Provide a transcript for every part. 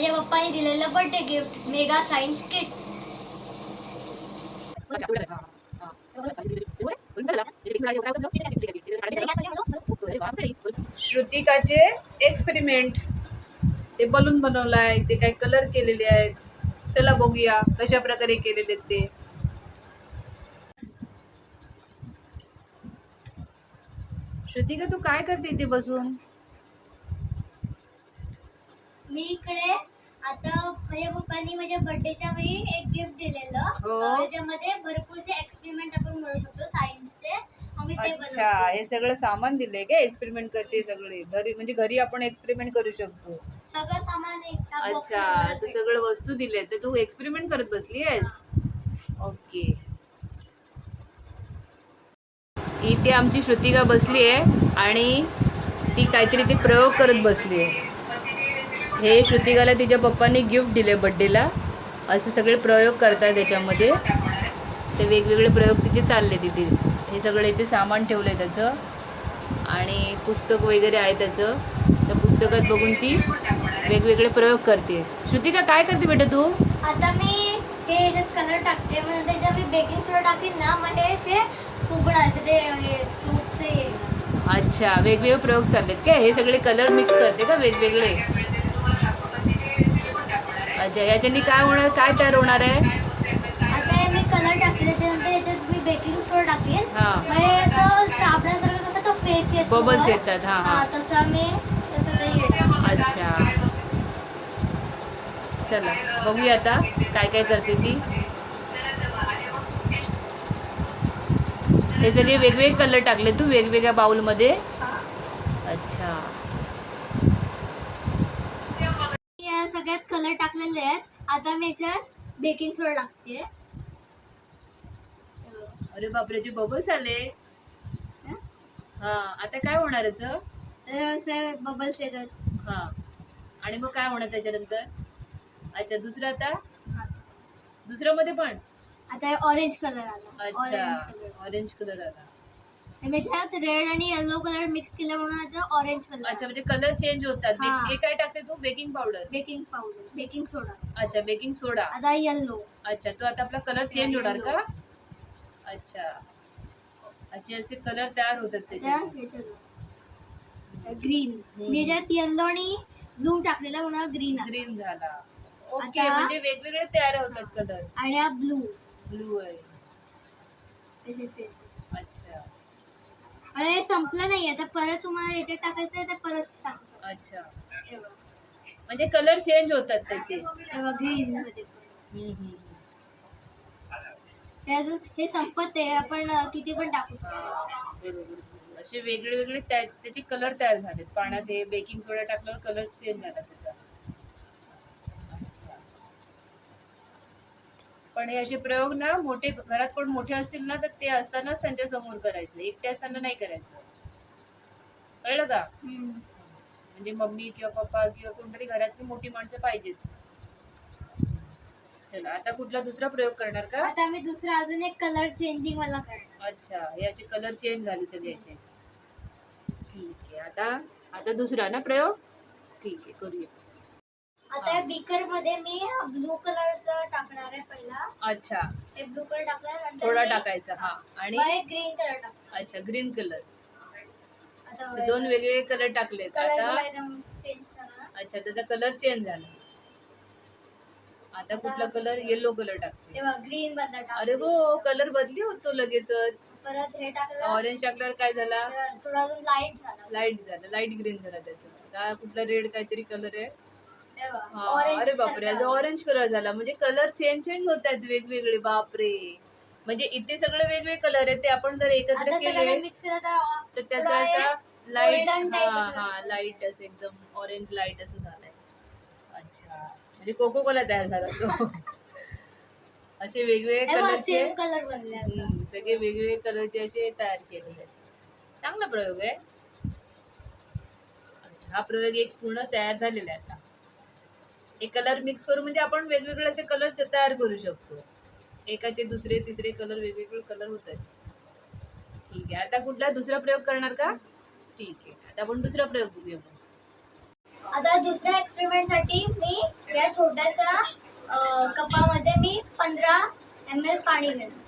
माझ्या पप्पाने दिलेलं birthday gift mega science kit श्रुतिकाचे experiment ते बलून बनवलाय ते काही कलर केलेले आहेत. चला बघूया कशा प्रकारे केलेले ते. श्रुतिका तू काय करते इथे बसून? मी इकडे आता माझ्या पप्पांनी माझ्या बर्थडेच्या वेळी एक गिफ्ट दिलेलं. हो. अं, भरपूरसे एक्सपेरिमेंट आपण करू शकतो सायन्सचे आम्ही ते अच्छा बनवतो हे सगळं सामान दिलंय का एक्सपेरिमेंट करचे सगळे? घरी म्हणजे घरी आपण एक्सपेरिमेंट करू शकतो. सगळं सामान एका box अच्छा असं. सगळं. वस्तू दिले तर तू एक्सपेरिमेंट करत बसली आहेस? ओके. इथे आमची श्रुतिका बसली आहे आणि ती काहीतरी ती प्रयोग करत बसली आहे. हे श्रुतिकाला तिच्या पप्पांनी गिफ्ट दिले बड्डेला असे सगळे प्रयोग करतात त्याच्यामध्ये. ते वेगवेगळे प्रयोग तिचे चालले तिथे हे सगळं इथे सामान ठेवलं आहे त्याचं. आणि पुस्तक वगैरे आहे त्याचं. त्या पुस्तकात बघून ती वेगवेगळे प्रयोग करते श्रुतिका काय करते बेटा तू? आता मी हे कलर टाकते. म्हणजे त्याच्यात मी बेकिंग सोडा टाकीन ना मग हे असे फुगणं असे ते हे सूपचे अच्छा वेगवेगळे प्रयोग चाललेत काय? हे सगळे कलर मिक्स करते का वेगवेगळे? अच्छा याच्यानी काय होणार काय तयार होणार आहे? आता हे मी कलर त्याच्यानंतर याच्यात मी बेकिंग सोडा टाकेन हा. मग हे असं साबणासारखं कसं तो फेस येतो बबल्स वर. येतात हा हा. तसं मी तसं ते येतं. अच्छा. चला बघूया आता काय काय करते ती. सगळे वेगवेगळे कलर टाकले तू वेगवेगळ्या बाउलमध्ये हा. अच्छा मी या सगळ्यात टाकलेले आहेत. आता मी याच्यात बेकिंग सोडा टाकते अरे बापरे जे बबल्स आले. हा? आता काय होणार याचं? बबल्स येतात. हा. आणि मग काय होणार त्याच्यानंतर? अच्छा दुसरं आता? हा. दुसऱ्या मध्ये पण? आता ऑरेंज कलर आला. अच्छा ऑरेंज कलर ऑरेंज कलर आला. रेड आणि येलो कलर मिक्स केल्या म्हणून ऑरेंज अच्छा कलर म्हणजे कलर चेंज होतात. हा. हे काय टाकते तू? Baking powder baking powder baking soda अच्छा बेकिंग सोडा आता येल्लो अच्छा तो आता आपला कलर चेंज होणार. का? अच्छा. असे असे कलर तयार होतात त्याचे. ग्रीन हम्म. मी याच्यात येल्लो आणि ब्लू टाकलेला म्हणून ग्रीन ग्रीन झाला. ओके आता- म्हणजे वेगवेगळे तयार होतात कलर आणि हा ब्लू ब्लू आहे. अच्छा आणि हे संपलं नाही आता परत तुम्हाला याच्यात टाकायचं आहे तर परत टाकू. अच्छा. म्हणजे कलर चेंज होतात त्याचे. बघ ग्रीन मध्ये. पण. हम्म, हम्म. अजून हे संपत आहे. आपण अं, किती पण टाकू शकतो. बरोबर असे वेगळे वेगळे त्या- त्याचे कलर तयार झालेत. पाण्यात हे बेकिंग सोडा टाकल्यावर कलर चेंज झाला. त्याचा पण हे असे प्रयोग ना मोठे घरात कोण मोठे असतील ना तर ते असतानाच त्यांच्यासमोर करायचं. एकटे असताना नाही करायचं. कळलं का. म्हणजे मम्मी किंवा पप्पा किंवा कोणतरी घरातली मोठी माणसं पाहिजेत. चला आता कुठला दुसरा प्रयोग करणार का? आता मी दुसरा अजून एक कलर चेंजिंग वाला करणार. अच्छा हे असे कलर चेंज झाले सगळ्याचे ठीक आहे आता आता दुसरा ना प्रयोग? ठीक आहे करूया. आता या बीकरमध्ये मी ब्लू कलरचा टाकणार आहे पहिला. अच्छा. हे ब्लू कलर टाकल्यानंतर थोडा टाकायचा हा. आणि? ग्रीन कलर टाकणार. अच्छा ग्रीन कलर आता दोन वेगवेगळे कलर आता? झाला. अच्छा त्याचा कलर चेंज झाला. आता कुठला कलर येलो कलर टाकते. तेव्हा ग्रीन बदला अरे टाकला हो कलर बदली होतो लगेचच. परत हे टाकलं. ऑरेंज टाकल्यावर काय झाला? थोडा लाइट झाला. लाइट झाला लाइट ग्रीन झाला त्याचा. कुठला रेड काहीतरी कलर आहे? अरे बापरे आज ऑरेंज कलर झाला. म्हणजे कलर चेंज चेंज होत आहेत वेगवेगळे बापरे. म्हणजे इथे सगळे वेगवेगळे कलर आहेत ते आपण जर एकत्र केले तर त्याचा असा लाइट हा हा लाइट असं एकदम ऑरेंज लाइट असं झालंय. अच्छा. म्हणजे कोको कोला तयार झाला तो. असे वेगवेगळे कलरचे सगळे वेगवेगळे कलरचे असे तयार केलेले आहेत. चांगला प्रयोग आहे. हा प्रयोग एक पूर्ण तयार झालेला आहे आता. हे कलर मिक्स करून म्हणजे आपण वेगवेगळे कलर तयार करू शकतो. एकाचे दुसरे तिसरे कलर वेगवेगळे कलर होत आहेत ठीक आहे. आता कुठला दुसरा प्रयोग करणार का? ठीक आहे. आता आपण दुसरा प्रयोग बघूया. आता दुसऱ्या एक्सपेरिमेंटसाठी मी या छोट्याच्या कपामध्ये मी पंधरा एम एल पाणी घेणार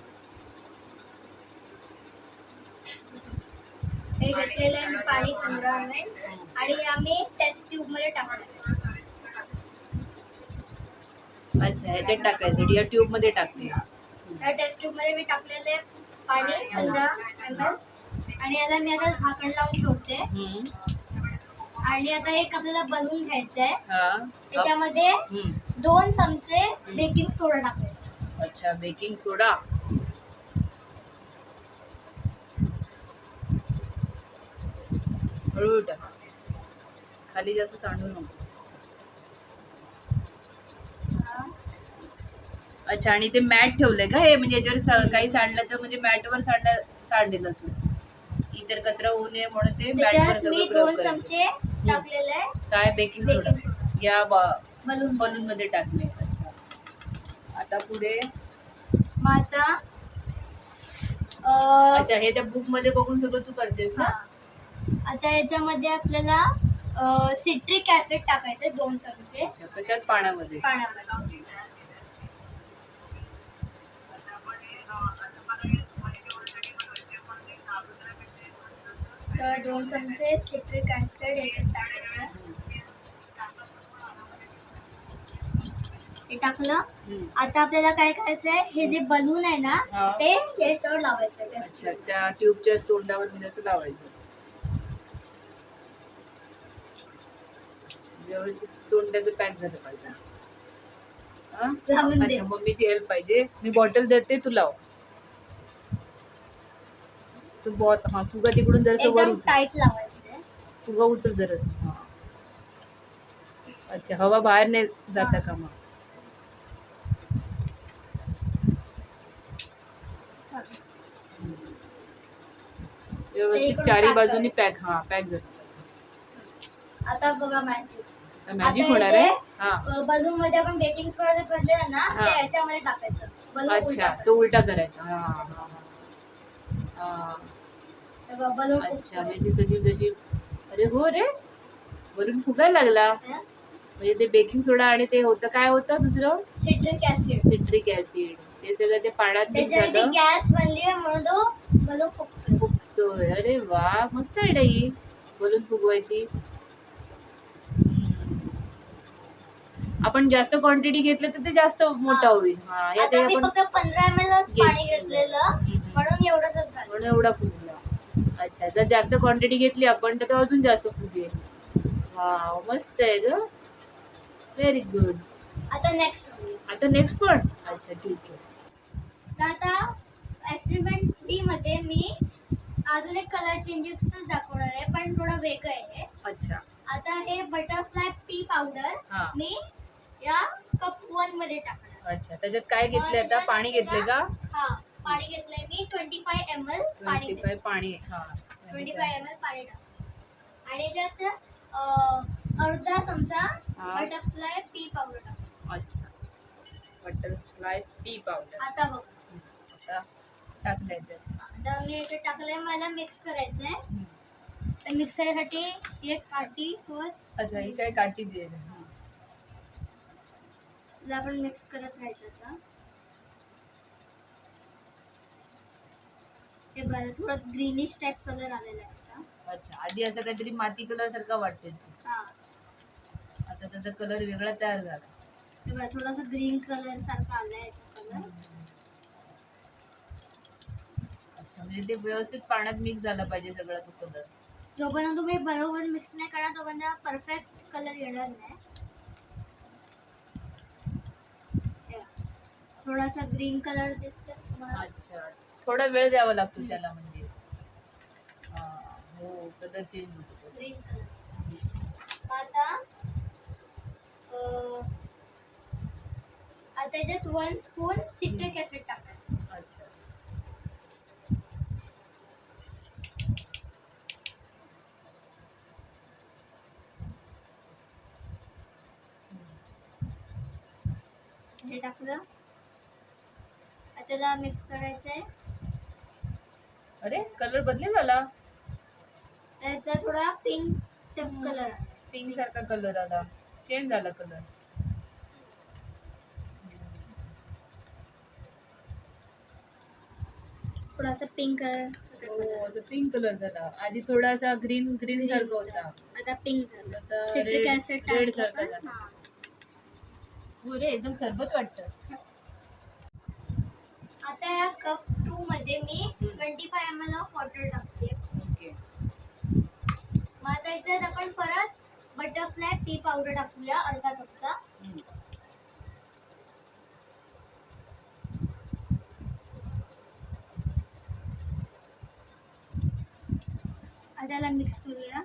हे घेतलेलं आहे मी पाणी पंधरा एम एल आणि आम्ही टेस्ट ट्यूबमध्ये टाकणार अच्छा ह्याच्यात टाकायचं. या ट्यूबमध्ये टाकते. या टेस्ट ट्यूबमध्ये मी टाकलेले पाणी पंधरा एम एल आणि याला मी आता झाकण लावून ठेवते. हम्म. आणि आता एक आपल्याला बलून घ्यायचं आहे हा. त्याच्यामध्ये हम्म. दोन चमचे बेकिंग सोडा टाकायचा. अच्छा बेकिंग सोडा हळूहळू टाक. खाली जास्त सांडू नको. अच्छा आणि ते मॅट ठेवलंय का? हे म्हणजे याच्यावर काही सांडलं तर म्हणजे मॅटवर सांड सांडेल असं. इतर कचरा होऊ नये म्हणून ते मॅटवर त्याच्यात मी सगळं प्रयोग दोन करायचं. चमचे टाकलेले आहे. काय? Baking soda. या बलून बलून मध्ये टाकले अच्छा. आता पुढे? मग आता अं, अच्छा हे त्या बुकमध्ये बघून सगळं तू करतेस हा. ना आता याच्यामध्ये आपल्याला सिट्रिक ऍसिड टाकायचे दोन चमचे. अच्छा कशात? पाण्यामध्ये पाण्यामध्ये तर दोन चमचे सिट्रिक ऍसिड याच्यात टाकायचं हे टाकलं. आता आपल्याला काय करायचंय हे जे बलून आहे ना हा. ते याच्यावर लावायचं अच्छा. त्या ट्यूबच्या तोंडावर म्हणजे असं लावायचं व्यवस्थित तोंडाचं पॅक झालं पाहिजे हा? लावून दे अच्छा मम्मीची हेल्प पाहिजे मी बॉटल देते तू लाव तू बॉट हा फुगा तिकडून जरासं वर एकदम उचल टाईट फुगा उचल जरास हा. अच्छा हवा बाहेर नाही जाता का मग? व्यवस्थित सगळीकडून चारी pack बाजूनी पॅक हा पॅक झालं आता बघा मॅजिक मॅजिक आता होणार हे आहे? हा. बलून मध्ये आपण बेकिंग सोडा जे भरलेला ना हा. ते याच्यामध्ये टाकायचं. बलून अच्छा तो उलटा करायचा. हा हा हा हा. अच्छा म्हणजे ती सगळी जशी अरे हो रे वरून फुगायला लागला. म्हणजे ते बेकिंग सोडा आणि ते होतं काय होतं दुसरं? सिट्रिक ऍसिड सिट्रिक ऍसिड ते सगळं ते पाण्यात मिक्स त्याच्यामध्ये झालं. गॅस बनली म्हणून तो बलून फुगतोय. फुगतोय. अरे वा मस्त आहे ही बोलून फुगवायची. आपण जास्त क्वांटिटी घेतलं तर ते जास्त मोठा होईल. हा आपण फक्त पाणी घेतलेलं. म्हणून एवढंच झालं. म्हणून एवढा फुगला अच्छा जर जास्त क्वांटिटी घेतली आपण तर तो अजून जास्त फुगेल वा मस्त आहे ग. व्हेरी गुड आता नेक्स्ट आता नेक्स्ट पण? अच्छा ठीक आहे. तर आता एक्सपेरिमेंट थ्री मध्ये मी अजून एक कलर चेंजेस दाखवणार आहे पण थोडं वेगळं आहे. हे. अच्छा. आता हे बटरफ्लाय पी पावडर हा. मी या कप वनमध्ये टाकणार. अच्छा त्याच्यात काय घेतले आता? पाणी घेतले का? हा. पाणी घेतलंय मी. ट्वेंटी फाय एम एल पाणी ट्वेंटी फाय पाणी हा. ट्वेंटी फाय एम एल पाणी टाक. आणि अं, अर्धा चमचा हा. बटरफ्लाय पी पावडर टाक. अच्छा. बटरफ्लाय पी पावडर आता बघ. आता टाकलं याच्यात आता मी याच्यात टाकलंय मला मिक्स करायचंय. हम्म. तर मिक्सरसाठी एक काठी सोबत अच्छा ही काय काठी दे तिला आपण मिक्स करत राहायचं आता. हे बरं थोडं ग्रीनिश टाईप कलर आलेला आहे. अच्छा आधी असं काहीतरी माती कलर सारखा वाटते हा. आता त्याचा कलर वेगळा तयार झाला. हे बघा थोडासा ग्रीन कलर सारखा आलाय कलर अच्छा म्हणजे ते व्यवस्थित पाण्यात मिक्स झाला पाहिजे सगळा तो कलर जोपर्यंत तुम्ही बरोबर मिक्स नाही करणार तोपर्यंत परफेक्ट कलर येणार नाही. हे बघा. थोडासा ग्रीन कलर दिसतो तुम्हाला. अच्छा. थोडा वेळ द्यावा लागतो त्याला म्हणजे. हा, कलर चेंज होतो आता त्याच्यात वन स्पून सिट्रिक ऍसिड टाकायचं. अच्छा. हे टाकलं. आता मिक्स करायचंय. अरे कलर बदले झाला त्याचा थोडा पिंक कलर पिंक सारखा कलर आला. चेंज झाला कलर थोडासा पिंक कलर पिंक कलर झाला. आधी थोडासा ग्रीन ग्रीन सारखा होता. आता पिंक सारखा झाला. हो रे एकदम सरबत वाटत. आता या कप टू मध्ये मी twenty five M L of water टाकते. मग आता याच्यात आपण परत बटरफ्लाय पी पावडर टाकूया अर्धा चमचा. त्याला मिक्स करूया.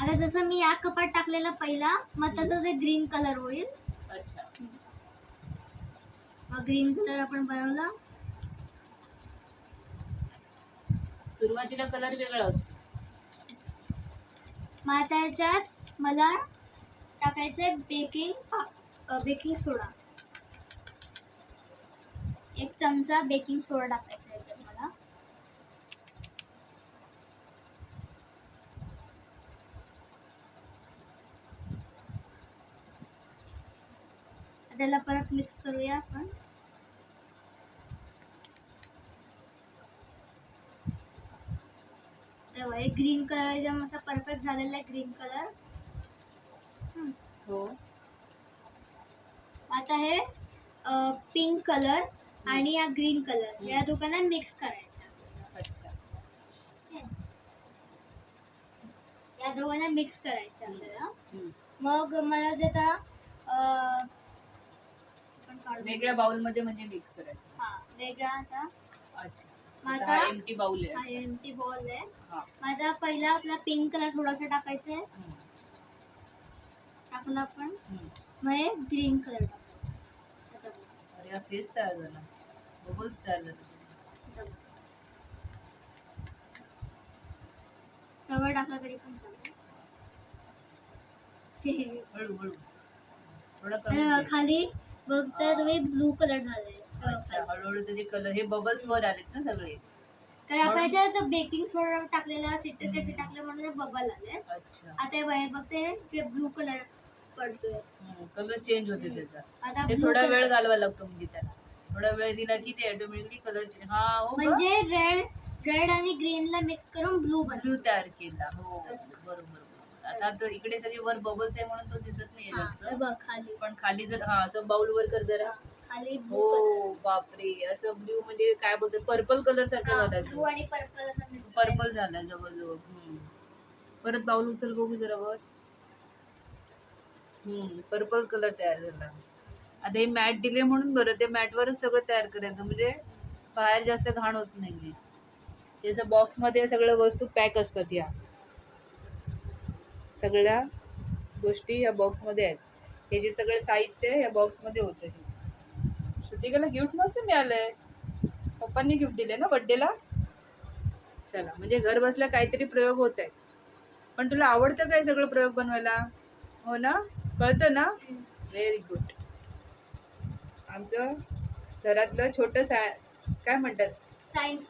आता जसं मी या कपात टाकलेलं पहिला मग तसं ते ग्रीन कलर होईल. अच्छा. मग ग्रीन कलर आपण बनवला. सुरुवातीला कलर वेगळा असतो. मग आता याच्यात मला टाकायचंय बेकिंग बेकिंग सोडा. एक चमचा बेकिंग सोडा टाकायचा याच्यात मला. त्याला परत मिक्स करूया आपण. एक ग्रीन कलर एकदम असा परफेक्ट झालेला आहे ग्रीन कलर हो. आता हे पिंक कलर आणि हा ग्रीन कलर या दोघांना मिक्स करायचा. अच्छा. या दोघांना मिक्स करायचं आपल्याला. मग मला काढू. वेगळ्या बाउलमध्ये म्हणजे मिक्स करायचं. हा वेगळा आता. अच्छा. हा एम्प्टी बाउल आहे एम्प्टी बॉल आहे हा आता पहिला आपला पिंक कलर थोडासा टाकायचा आहे हम्म. टाकला आपण हम्म. मग हे ग्रीन कलर. अरे हा फेस तयार झाला बबल्स तयार झाले. सगळं टाकलं तरी पण चालेल हळू हळू थोडा कमी आणि दे. खाली बघता तुम्ही ब्लू कलर झाले अच्छा हळूहळू त्याचे कलर हे बबल्स वर आलेत ना सगळे. तर आपण याच्यात बेकिंग सोडा टाकलेला सिट्रिक ऍसिड टाकलं म्हणून बबल आले. अच्छा. आता हे बघ- बघते ब्लू कलर पडतोय. कलर चेंज होते त्याचा. आता ते blue थोडा color- वेळ घालवा लागतो म्हणजे त्याला. थोडा वेळ दिला की ते ऑटोमॅटिकली कलर चेंज हा हो? म्हणजे रेड रेड आणि ग्रीन ला मिक्स करून ब्लू बनतो ब्लू तयार केला. हो बरोबर बरोबर. आता तर इकडे सगळे वर बबल्स आहे म्हणून तो दिसत नाही जास्त. बघ खाली. पण खाली जर हा असं बाउल वर कर जरा. खाली ब्लू कलर हो बापरे. असं ब्ल्यू म्हणजे काय बोलतात? पर्पल कलर सारखा झाला ब्लू आणि पर्पल असं पर्पल झाला. जवळजवळ. हम्म. परत बाउल उचल बघू जरा वर. हम्म पर्पल कलर तयार झाला. आता हे मॅट दिले म्हणून बरं ते मॅट वरच सगळं तयार करायचं. म्हणजे बाहेर जास्त घाण होत नाही त्याच्या बॉक्समध्ये सगळ्या वस्तू पॅक असतात या. सगळ्या गोष्टी या बॉक्समध्ये आहेत. हे जे सगळे साहित्य या बॉक्समध्ये होतं हे. श्रुतिकाला गिफ्ट मस्त मिळालंय. पप्पांनी गिफ्ट दिले ना बर्थडेला चला म्हणजे घर बसल्या काहीतरी प्रयोग होत आहेत पण तुला आवडतं काय सगळं प्रयोग बनवायला? हो ना? कळतं ना? व्हेरी गुड आमचं घरातलं छोटं साय काय म्हणतात? सायन्स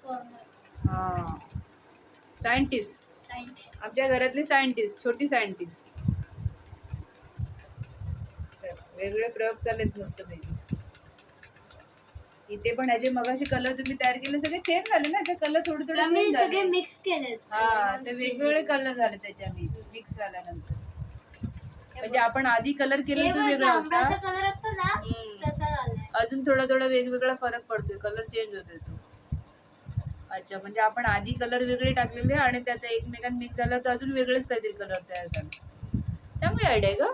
हां. सायंटिस्ट आमच्या घरातली सायंटिस्ट छोटी सायंटिस्ट वेगळे प्रयोग चाललेत मस्त इथे पण ह्याचे मगाशी कलर तुम्ही तयार केले सगळे चेंज झाले ना? ते कलर थोडे थोडे आम्ही change सगळे झाले. मिक्स केलेत. हा ते वेगवेगळे कलर झाले त्याच्याने मिक्स झाल्यानंतर. म्हणजे आपण आधी कलर केलं तो वेगळा जांभळाचा होता कलर असतो ना हम्म. तसा झालाय. अजून थोडा थोडा वेगवेगळा फरक पडतोय कलर चेंज होतोय तो. अच्छा म्हणजे आपण आधी कलर वेगळे टाकलेले आणि त्यात एकमेकांत मिक्स झाला तर अजून वेगळेच काहीतरी कलर तयार झाले. चांगली आयडिया ग.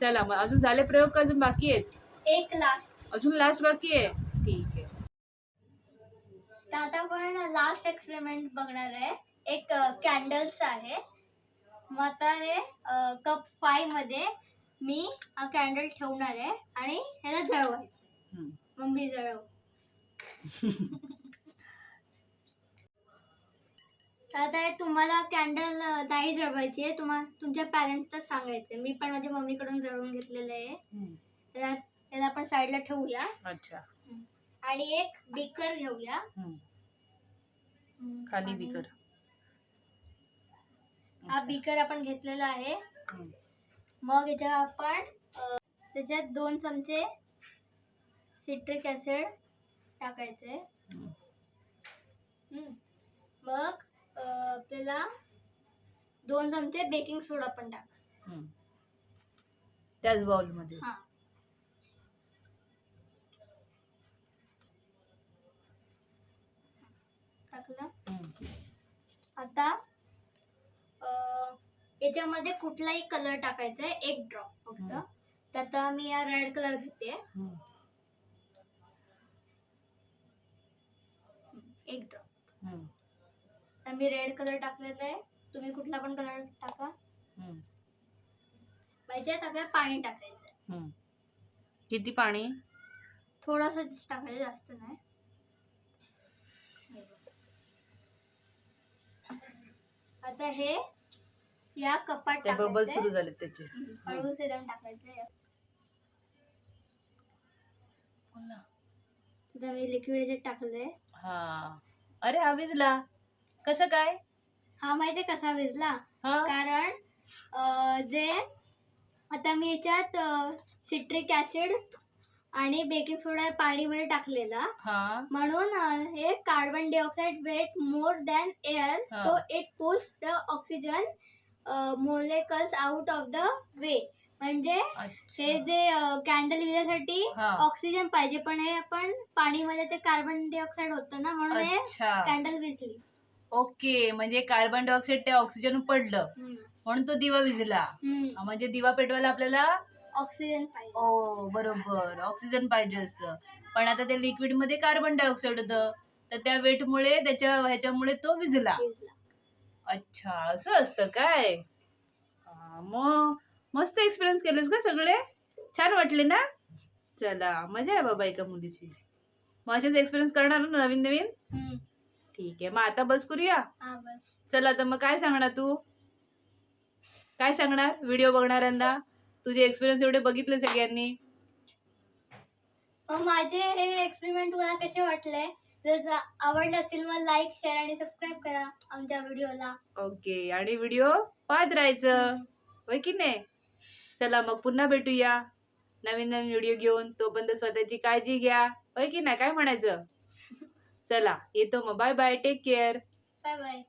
चला मग अजून झाले प्रयोग का अजून बाकी आहेत? एक लास्ट अजून लास्ट बाकी आहे ठीक आहे तर आता आपण लास्ट एक्सपेरिमेंट बघणार आहे एक कॅन्डल्स आहे मग आता हे कप फायमध्ये मी हा कॅन्डल ठेवणार आहे आणि ह्याला जळवायचं हम्म. मम्मी जळव. आता हे तुम्हाला कॅन्डल नाही जळवायची आहे. तुम्हा तुमच्या पॅरेंट्सच सांगायचं मी पण माझ्या मम्मीकडून जळवून घेतलेलं आहे. त्याला आपण साईडला ठेवूया अच्छा आणि एक बिकर घेऊया. खाली बिकर हा बिकर आपण घेतलेला आहे. मग याच्यात आपण त्याच्यात दोन चमचे सिट्रिक हम्म. हम्म. मग आपल्याला दोन चमचे बेकिंग सोडा पण टाक. त्याच बाउलमध्ये हा टाकलं. आता अं, याच्यामध्ये कुठलाही कलर टाकायचा आहे एक ड्रॉप फक्त. आता मी या रेड कलर घेते. एक ड्रॉप मी रेड कलर टाकलेला आहे. तुम्ही कुठला पण कलर टाका. पाहिजे आपल्याला पाणी टाकायचं. किती पाणी? थोडंसं टाकायचं जास्त नाही. आता हे या कपात ते बबल. सुरू झाले त्याचे. हळूच एकदम टाकायचं. आता मी लिक्विड याच्यात टाकलंय हा. अरे हा विजला कसं काय? हा माहितीये कसा विजला हा? कारण अं, जे आता मी याच्यात सिट्रिक ऍसिड आणि बेकिंग सोडा पाणीमध्ये टाकलेला हा म्हणून अं, हे carbon dioxide weight more than air हा. So it push the oxygen molecules out of the way म्हणजे अच्छा. हे जे कॅन्डल विजासाठी हा. ऑक्सिजन पाहिजे पण हे आपण पाणीमध्ये ते कार्बन डायऑक्साइड होतं ना म्हणून हे अच्छा कॅन्डल विजली ओके म्हणजे कार्बन डायऑक्साईड ते ऑक्सिजन पडलं हम्म. म्हणून तो दिवा विजला हम्म. म्हणजे दिवा पेटवायला आपल्याला ऑक्सिजन पाहिजे. ओ बरोबर. ऑक्सिजन पाहिजे असतं. पण आता त्या लिक्विडमध्ये कार्बन डायऑक्साईड होतं. तर त्या वेटमुळे त्याच्या ह्याच्यामुळे तो विजला विजला. अच्छा असं असतं काय? हा, मग मस्त एक्सपिरियन्स केलेस का सगळे? छान वाटले ना? चला मजा आहे बाबा एका मुलीची. मग असेच एक्सपिरियन्स करणार ना नवीन नवीन? हम्म. ठीक आहे मग आता बस करूया? हा बस. चला तर मग काय सांगणार तू? काय सांगणार? व्हिडिओ बघणाऱ्यांना? तुझे एक्सपिरियन्स एवढे बघितले सगळ्यांनी? माझे हे एक्सपेरिमेंट तुम्हाला कसे वाटले? जर आवडले असतील मग लाईक शेअर आणि सबस्क्राईब करा आमच्या व्हिडिओला ओके आणि व्हिडिओ पाहत राहायचं. होय की नाही? चला मग पुन्हा भेटूया. नवीन नवीन व्हिडिओ घेऊन तोपर्यंत स्वतःची काळजी घ्या. होय की नाही? काय म्हणायचं? चला येतो मग. Bye bye take care bye bye